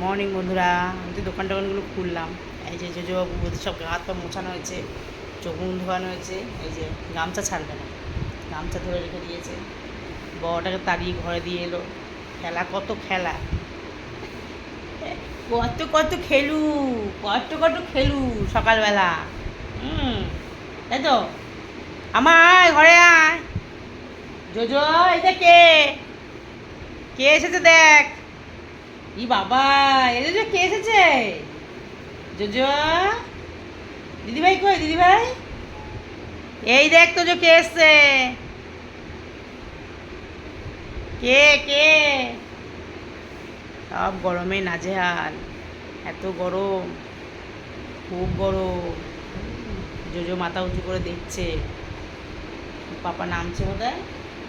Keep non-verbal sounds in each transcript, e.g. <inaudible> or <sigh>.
Morning বন্ধুরা, আমি তো দোকান টোকানগুলো খুললাম। এই যে যে বাবু ওদের সব হাত পা মোছানো হয়েছে, চোখ মুখ ধোয়ানো হয়েছে, এই যে গামছা ছাড়বে না। গামছা ধরে রেখে দিয়েছে। বড়টাকে তাড়িয়ে ঘরে দিয়ে এলো। খেলা কত খেলা। কত কত খেলু, কত কত খেলু সকালবেলা। হুম, তাই তো? আমার ঘরে আয়। জোজো এটা কে? কে এসেছে দেখ? ই বাবা এলে যে কে এসেছে? জোজো? দিদিভাই কই, দিদিভাই? এই দেখ তো যে কে এসছে। কে কে? সব গরমে নাজেহাল, এত গরম, খুব গরম। জোজো মাথা উঁচু করে দেখছে। পাপা নামছে বোধ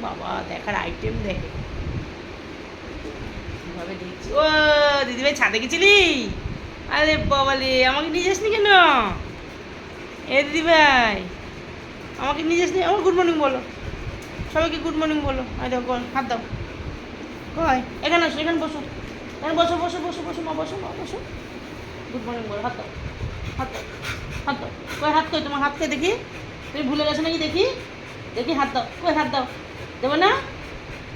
বাবা, দেখার আইটেম দেখে। কীভাবে দেখছি ও দিদিভাই ছাদে গেছিলি? আরে বাবালে, আমাকে নিয়ে যাসনি কেন? এ দিদিভাই আমাকে নিয়ে যাসনি? আমার গুড মর্নিং বলো। সবাইকে গুড মর্নিং বলো। আরে বল, হাত দাও। কয় এখানে আসো, এখানে বসো। এখানে বসো বসো বসো বসো, মা বসো মা, বসো। গুড মর্নিং বলো, হাত দাও। হাত দাও হাত দাও। কই, হাত কই তোমার হাত কে দেখি? তুমি ভুলে গেছো নাকি দেখি? দেখি, হাত দাও। কই, হাত দাও। দেবো না?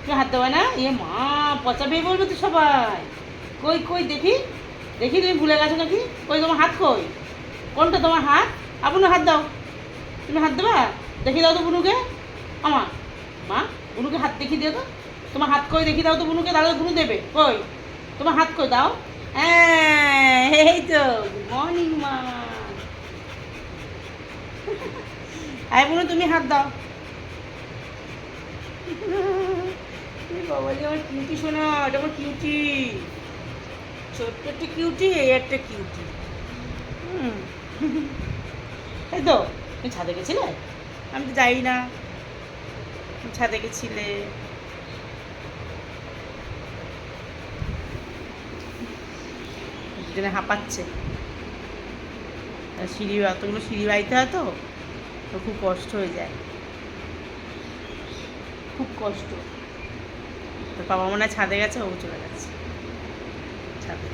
তুমি হাত দেবে না? এ মা, পচা পেয়ে বলবে তো সবাই। কই কই, দেখি। দেখি তুমি ভুলে গেছো নাকি? কই, তোমার হাত কই? কোনটা তোমার হাত? আপনার হাত দাও। তুমি হাত দেবা? দেখি দাও তো বুনুকে। আমার মা, বুনুকে হাত দেখি দিও তো। তোমার হাত কই? দেখি দাও তো বুনুকে, দাদা বুনু দেবে। কই? তোমার হাত কই? দাও। হ্যাঁ এই তো। মর্নিং মা। <laughs> বুনু, তুমি হাত দাও। আমার কিউটি শোনা আমার কিউটি কিউটি এই একটা কিউটি এই তো ছাদে গেছিলে? আমি তো যাই না। ছাদে গেছিলে। হাঁপাচ্ছে। সিঁড়ি, অতগুলো সিঁড়ি বাইতে হয় তো খুব কষ্ট হয়ে যায়। খুব কষ্ট। তোর বাবা মনে হয় ছাদে গেছে ও চলে গেছে। ছাদে।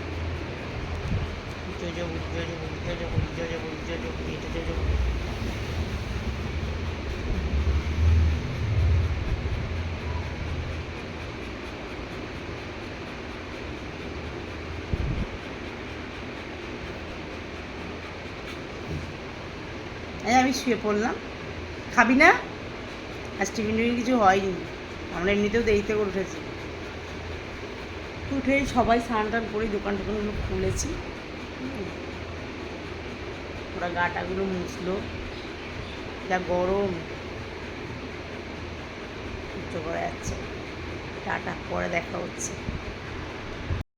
আমি শুয়ে পড়লাম। খাবি না? আজ টিফিন টিফিন কিছু হয়নি। আমরা এমনিতেও দেরিতে করে উঠেছি। উঠেই সবাই স্নান টান করে দোকান টোকানগুলো খুলেছি। ওরা গাটাগুলো মুছলো। যা গরম। সহ্য করা যাচ্ছে। টাটা, পরে দেখা হচ্ছে।